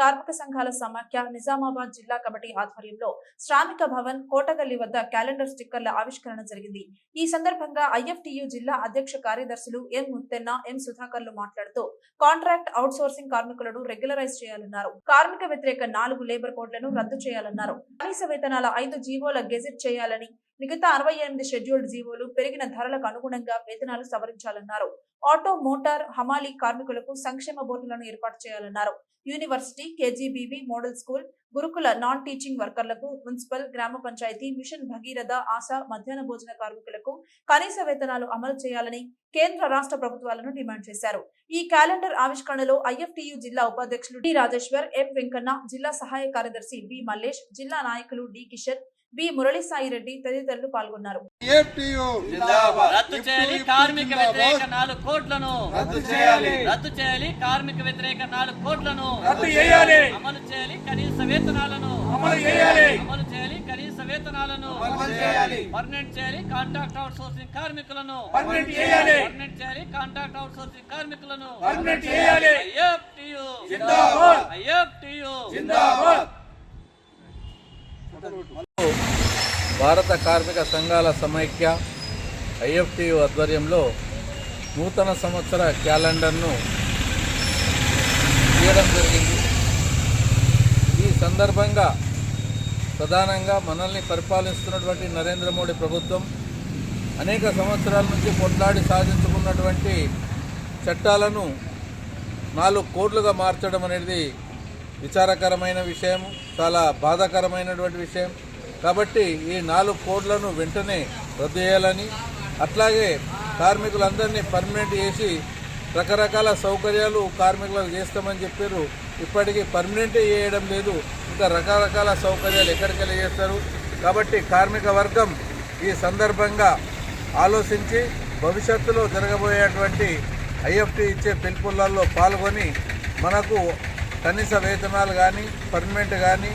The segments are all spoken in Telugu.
కార్మిక సంఘాల సమాఖ్య నిజామాబాద్ జిల్లా కమిటీ ఆధ్వర్యంలో శ్రామిక భవన్ కోటగల్లి వద్ద క్యాలెండర్ స్టిక్కర్ల ఆవిష్కరణ జరిగింది. ఈ సందర్భంగా ఐఎఫ్టియు జిల్లా అధ్యక్ష కార్యదర్శులు ఎం ముత్తెన్న ఎం సుధాకర్లు మాట్లాడుతూ కాంట్రాక్ట్ అవుట్సోర్సింగ్ కార్మికులను రెగ్యులరైజ్ చేయాలన్నారు. కార్మిక వ్యతిరేక నాలుగు లేబర్ కోడ్లను రద్దు చేయాలన్నారు. కనీస వేతనాల ఐదు జీవోల గెజిట్ చేయాలని మిగతా అరవై ఎనిమిది షెడ్యూల్డ్ జీవోలు పెరిగిన ధరలకు అనుగుణంగా వేతనాలు సవరించాలన్నారు. ఆటో మోటార్ హమాలీ కార్మికులకు సంక్షేమ బోర్డులను ఏర్పాటు చేయాలన్నారు. యూనివర్సిటీ కేజీబీబీ మోడల్ స్కూల్ గురుకుల నాన్ టీచింగ్ వర్కర్లకు మున్సిపల్ గ్రామ పంచాయతీ మిషన్ భగీరథ ఆశ మధ్యాహ్న భోజన కార్మికులకు కనీస వేతనాలు అమలు చేయాలని కేంద్ర రాష్ట్ర ప్రభుత్వాలను డిమాండ్ చేశారు. ఈ క్యాలెండర్ ఆవిష్కరణలో ఐఎఫ్టియు జిల్లా ఉపాధ్యక్షులు డి. రాజేశ్వర్ ఎం. వెంకన్న జిల్లా సహాయ కార్యదర్శి బి. మల్లేష్ జిల్లా నాయకులు డి. కిషన్ బి మురళీసాయి రెడ్డి తదితరులు పాల్గొన్నారు. ఏపీయు రద్దు చేయాలి కార్మిక వ్యతిరేక నాలుగు కోట్లను రద్దు చేయాలి. రద్దు చేయాలి కార్మిక వ్యతిరేక నాలుగు కోట్లను రద్దు చేయాలి. అమలు చేయాలి కనీస వేతనాలను అమలు చేయాలి. అమలు చేయాలి కనీస వేతనాలను అమలు చేయాలి. పర్మనెంట్ చేయాలి కాంట్రాక్ట్ అవుట్ సోర్సింగ్ కార్మికులను పర్మనెంట్ చేయాలి. పర్మనెంట్ చేయాలి కాంట్రాక్ట్ అవుట్ సోర్సింగ్ కార్మికులను పర్మనెంట్ చేయాలి. ఐఎఫ్టియు. జిందాబాద్. ఐఎఫ్టియు. జిందాబాద్. భారత కార్మిక సంఘాల సమైక్య ఐఎఫ్టియు ఆధ్వర్యంలో నూతన సంవత్సర క్యాలెండర్ను తీయడం జరిగింది. ఈ సందర్భంగా ప్రధానంగా మనల్ని పరిపాలిస్తున్నటువంటి నరేంద్ర మోడీ ప్రభుత్వం అనేక సంవత్సరాల నుంచి కొట్లాడి సాధించుకున్నటువంటి చట్టాలను నాలుగు కోట్లుగా మార్చడం అనేది విచారకరమైన విషయం చాలా బాధాకరమైనటువంటి విషయం. కాబట్టి ఈ నాలుగు కోడ్లను వెంటనే రద్దు చేయాలని అట్లాగే కార్మికులందరినీ పర్మనెంట్ చేసి రకరకాల సౌకర్యాలు కార్మికులకు చేస్తామని చెప్పారు. ఇప్పటికీ పర్మనెంట్ చేయడం లేదు. ఇంకా రకరకాల సౌకర్యాలు ఎక్కడికి వెళ్ళి చేస్తారు? కాబట్టి కార్మిక వర్గం ఈ సందర్భంగా ఆలోచించి భవిష్యత్తులో జరగబోయేటువంటి ఐఎఫ్టీ ఇచ్చే పిలుపులలో పాల్గొని మనకు కనీస వేతనాలు కానీ పర్మనెంట్ కానీ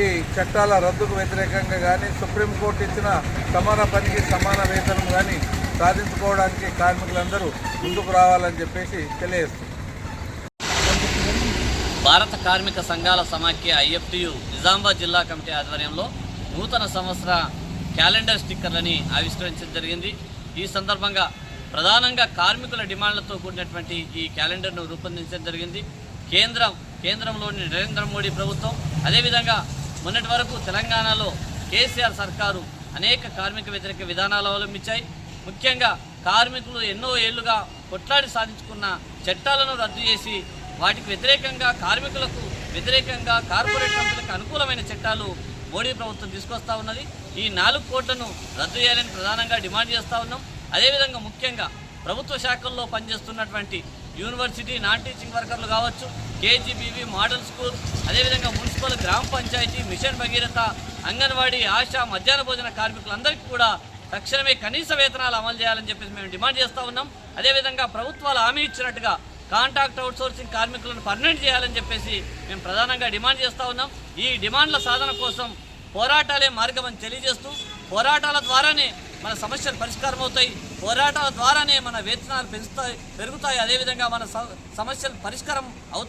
ఈ చట్టాల రద్దుకు వ్యతిరేకంగా కానీ సుప్రీంకోర్టు ఇచ్చిన సమాన పనికి సమాన వేతనం కానీ సాధించుకోవడానికి కార్మికులందరూ ముందుకు రావాలని చెప్పేసి తెలియజేస్తుంది భారత కార్మిక సంఘాల సమాఖ్య ఐఎఫ్టియు నిజామాబాద్ జిల్లా కమిటీ ఆధ్వర్యంలో నూతన సంవత్సర క్యాలెండర్ స్టిక్కర్లని ఆవిష్కరించడం జరిగింది. ఈ సందర్భంగా ప్రధానంగా కార్మికుల డిమాండ్లతో కూడినటువంటి ఈ క్యాలెండర్ను రూపొందించడం జరిగింది. కేంద్రం కేంద్రంలోని నరేంద్ర మోడీ ప్రభుత్వం అదేవిధంగా మొన్నటి వరకు తెలంగాణలో కేసీఆర్ సర్కారు అనేక కార్మిక వ్యతిరేక విధానాలు అవలంబించాయి. ముఖ్యంగా కార్మికులు ఎన్నో ఏళ్ళుగా కొట్లాడి సాధించుకున్న చట్టాలను రద్దు చేసి వాటికి వ్యతిరేకంగా కార్మికులకు వ్యతిరేకంగా కార్పొరేట్ కంపెనీలకు అనుకూలమైన చట్టాలు మోడీ ప్రభుత్వం తీసుకొస్తా ఉన్నది. ఈ నాలుగు కోట్లను రద్దు చేయాలని ప్రధానంగా డిమాండ్ చేస్తూ ఉన్నాం. అదేవిధంగా ముఖ్యంగా ప్రభుత్వ శాఖల్లో పనిచేస్తున్నటువంటి యూనివర్సిటీ నాన్ టీచింగ్ వర్కర్లు కావచ్చు కేజీబీవీ మోడల్ స్కూల్ అదేవిధంగా మున్సిపల్ గ్రామ పంచాయతీ మిషన్ భగీరథ అంగన్వాడీ ఆశా మధ్యాహ్న భోజన కార్మికులందరికీ కూడా తక్షణమే కనీస వేతనాలు అమలు చేయాలని చెప్పేసి మేము డిమాండ్ చేస్తూ ఉన్నాం. అదేవిధంగా ప్రభుత్వాలు హామీ ఇచ్చినట్టుగా కాంట్రాక్ట్ అవుట్సోర్సింగ్ కార్మికులను పర్మనెంట్ చేయాలని చెప్పేసి మేము ప్రధానంగా డిమాండ్ చేస్తూ ఉన్నాం. ఈ డిమాండ్ల సాధన కోసం పోరాటాలే మార్గం అని తెలియజేస్తూ పోరాటాల ద్వారానే మన సమస్యలు పరిష్కారం అవుతాయి పోరాటాల ద్వారానే మన వేతనాలు పెంచుతాయి పెరుగుతాయి. అదేవిధంగా మన స- సమస్యలు పరిష్కారం అవుతాయి.